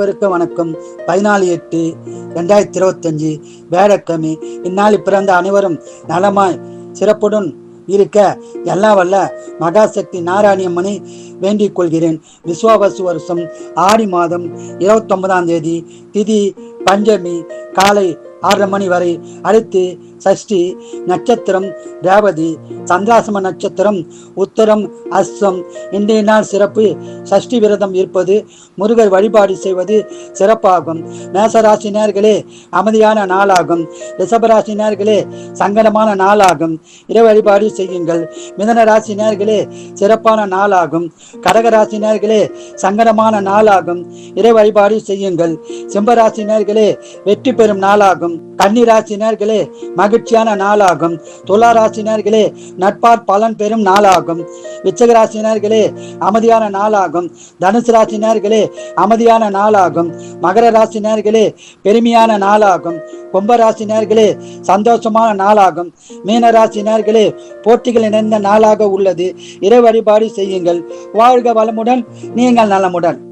அனைவருக்கும் வணக்கம். பதினாலு எட்டு ரெண்டாயிரத்தி இருபத்தஞ்சு வேடக்கிழமை இந்நாளில் பிறந்த அனைவரும் நலமாய் சிறப்புடன் இருக்க எல்லா வல்ல மகாசக்தி நாராயணியம்மனை வேண்டிக் கொள்கிறேன். விஸ்வாபசு வருஷம் ஆடி மாதம் இருபத்தொன்பதாம் தேதி திதி பஞ்சமி காலை ஆறரை மணி வரை அடுத்து சஷ்டி நட்சத்திரம் ரேவதி சந்திராசம நட்சத்திரம் உத்தரம் அஸ்வம் இன்றைய நாள் சிறப்பு. சஷ்டி விரதம் இருப்பது முருகர் வழிபாடு செய்வது சிறப்பாகும். மேசராசி அமைதியான நாளாகும். ரிஷபராசினர்களே சங்கடமான நாளாகும். இறை வழிபாடு செய்யுங்கள். மிதன ராசி சிறப்பான நாளாகும். கடகராசி சங்கடமான நாளாகும். இறை வழிபாடு செய்யுங்கள். சிம்பராசினர்களே வெற்றி பெறும் நாளாகும். கன்னிராசி மக மகிழ்ச்சியான நாளாகும். துலா ராசினர்களே நட்பார் பலன் பெறும் நாளாகும். விச்சக ராசினர்களே அமைதியான நாளாகும். தனுசு ராசினர்களே அமைதியான நாளாகும். மகர ராசினர்களே பெருமையான நாளாகும். கும்ப ராசினர்களே சந்தோஷமான நாளாகும். மீன ராசினர்களே போட்டிகள் இணைந்த நாளாக உள்ளது. இறை வழிபாடு செய்யுங்கள். வாழ்க வளமுடன் நீங்கள் நலமுடன்.